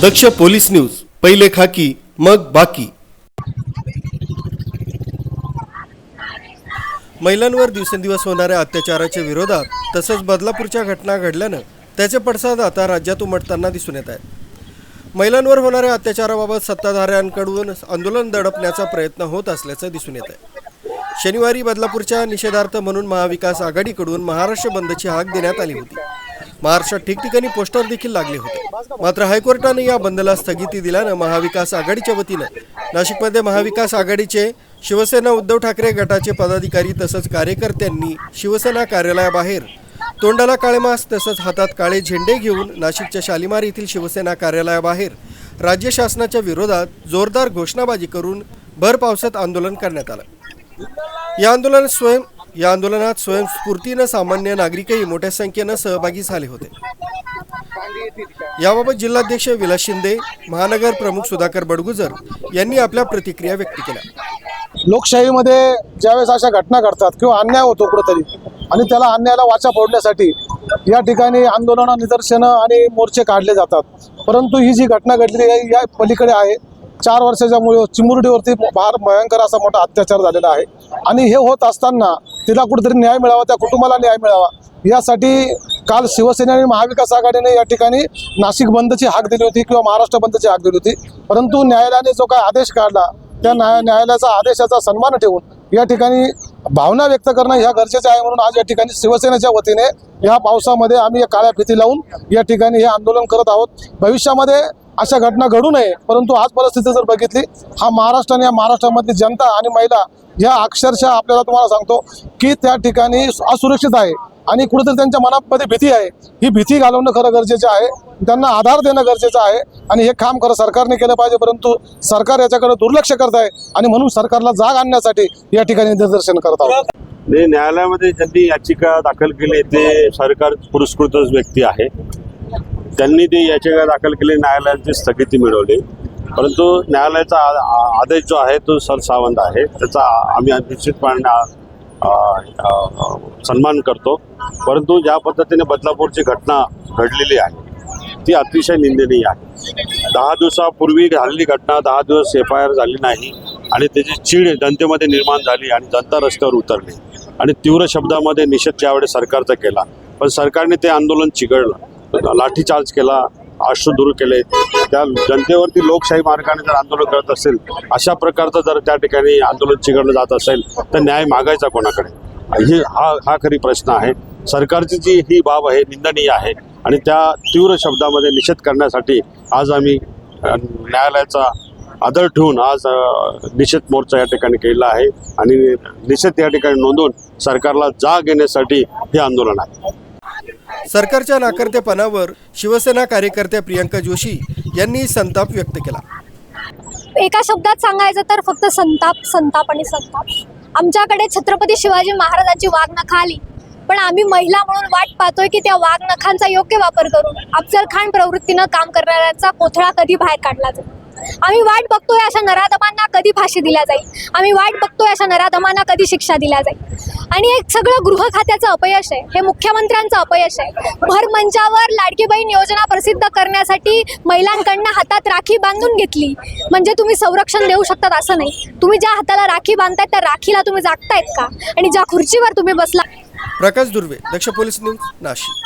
दक्ष police news पहिले खाकी मग बाकी. महिलांवर दिवसेंदिवस होणाऱ्या अत्याचाराच्या विरोधात तसंच बदलापूरच्या घटना घडल्यानं त्याचे पडसाद आता राज्यात उमटताना दिसून येत आहेत. महिलांवर होणाऱ्या अत्याचाराबाबत सत्ताधाऱ्यांकडून आंदोलन दडपण्याचा प्रयत्न होत असल्याचं दिसून येत आहे. शनिवारी बदलापूरच्या निषेधार्थ म्हणून महाविकास आघाडीकडून महाराष्ट्र बंदची हाक देण्यात आली होती. महाराष्ट्रात ठिकठिकाणी पोस्टर देखील लागले होते. मात्र हायकोर्टाने या बंदला स्थगिती दिल्यानं महाविकास आघाडीच्या वतीनं नाशिकमध्ये महाविकास आघाडीचे शिवसेना उद्धव ठाकरे गटाचे पदाधिकारी तसंच कार्यकर्त्यांनी शिवसेना कार्यालयाबाहेर तोंडाला काळे मास्क तसंच हातात काळे झेंडे घेऊन नाशिकच्या शालिमार येथील शिवसेना कार्यालयाबाहेर राज्य शासनाच्या विरोधात जोरदार घोषणाबाजी करून भर पावसात आंदोलन करण्यात आलं. या आंदोलनात स्वयं या आंदोलनात स्वयंस्फूर्तीनं सामान्य नागरिकही मोठ्या संख्येनं सहभागी झाले होते. याबाबत जिल्हाध्यक्ष विलास शिंदे महानगर प्रमुख सुधाकर बडगुजर यांनी आपल्या प्रतिक्रिया व्यक्त केल्या. लोकशाहीमध्ये ज्यावेळेस अशा घटना घडतात किंवा अन्याय होतो कुठेतरी आणि त्याला अन्यायाला वाचा फोडण्यासाठी या ठिकाणी आंदोलनं निदर्शनं आणि मोर्चे काढले जातात. परंतु ही जी घटना घडलेली आहे या पलीकडे आहे. चार वर्षाच्या मुळे चिमुरडीवरती फार भयंकर असा मोठा अत्याचार झालेला आहे. आणि हे होत असताना तिला कुठेतरी न्याय मिळावा त्या कुटुंबाला न्याय मिळावा. यासाठी काल शिवसेना आणि महाविकास आघाडीने या ठिकाणी नाशिक बंदची हाक दिली होती किंवा महाराष्ट्र बंदची हाक दिली होती. परंतु न्यायालयाने जो काय आदेश काढला त्या न्याय न्यायालयाचा आदेशाचा सन्मान ठेवून या ठिकाणी भावना व्यक्त करणं ह्या गरजेचं आहे म्हणून आज या ठिकाणी शिवसेनेच्या वतीने या पावसामध्ये आम्ही या काळ्या फिती लावून या ठिकाणी हे आंदोलन करत आहोत. भविष्यामध्ये अशा घटना घडू नये परंतु आज परिस्थिती जर बघितली हा महाराष्ट्र आणि या महाराष्ट्रामधली जनता आणि महिला या अक्षरशः आपल्याला तुम्हाला सांगतो की त्या ठिकाणी असुरक्षित आहे आणि कुठेतरी त्यांच्या मनामध्ये भीती आहे. ही भीती घालवणं खरं गरजेचं आहे. त्यांना आधार देणं गरजेचं आहे आणि हे काम खरं सरकारने केलं पाहिजे परंतु सरकार याच्याकडे दुर्लक्ष करत आहे आणि म्हणून सरकारला जाग आणण्यासाठी या ठिकाणी निदर्शन करत आहोत. म्हणजे न्यायालयामध्ये ज्यांनी याचिका दाखल केली ते सरकार पुरस्कृत व्यक्ती आहे. त्यांनी ती याचिका दाखल केली न्यायालयाची स्थगिती मिळवली. परंतु न्यायालयाचा आ- आदेश जो आहे तो सरसावंत आहे. त्याचा आम्ही निश्चितपणे सन्मान करतो. परंतु ज्या पद्धतीने बदलापूरची घटना घडलेली आहे ती अतिशय निंदनीय आहे. दहा दिवसापूर्वी झालेली घटना दहा दिवस एफ आय आर झाली नाही आणि त्याची चीड जनतेमध्ये निर्माण झाली आणि जनता रस्त्यावर उतरली. आणि तीव्र शब्दामध्ये निषेध त्यावेळेस सरकारचा केला पण सरकारने ते आंदोलन चिघळलं. लाठीचार्ज केला अश्रू दूर केले. त्या जनतेवरती लोकशाही मार्गाने जर आंदोलन करत असेल अशा प्रकारचं जर त्या ठिकाणी आंदोलन चिघडलं जात असेल तर न्याय मागायचा कोणाकडे? ही हा हा खरी प्रश्न आहे. सरकारची जी ही बाब आहे निंदनीय आहे आणि त्या तीव्र शब्दामध्ये निषेध करण्यासाठी आज आम्ही न्यायालयाचा आदर ठेवून आज निषेध मोर्चा या ठिकाणी केलेला आहे. आणि निषेध या ठिकाणी नोंदवून सरकारला जाग येण्यासाठी हे आंदोलन आहे. सरकारच्या नाकर्तेपणावर शिवसेना कार्यकर्त्या प्रियंका जोशी यांनी संताप व्यक्त केला. एका शब्दात सांगायचं तर फक्त संताप संताप आणि संताप. आमच्याकडे छत्रपती शिवाजी महाराजांची वाघनखा आली पण आम्ही महिला म्हणून वाट पाहतोय की त्या वाघनखांचा योग्य वापर करून अफजल खान प्रवृत्तीनं काम करणाऱ्यांचा कोथळा कधी बाहेर काढला जाईल? आम्ही वाट बघतोय अशा नराधमांना कधी फाशी दिल्या जाईल? आम्ही वाट बघतोय अशा नराधमांना कधी शिक्षा दिल्या जाईल? आणि हे सगळं गृह खात्याचं अपयश आहे. हे मुख्यमंत्र्यांचं अपयश आहे. भर मंचावर लाडकी बहीण योजना प्रसिद्ध करण्यासाठी महिलांकडनं हातात राखी बांधून घेतली. म्हणजे तुम्ही संरक्षण देऊ शकतात असं नाही. तुम्ही ज्या हाताला राखी बांधतायत त्या राखीला तुम्ही जागतायत का? आणि ज्या खुर्चीवर तुम्ही बसला प्रकाश दुर्वे दक्ष पोलीस न्यूज नाशिक.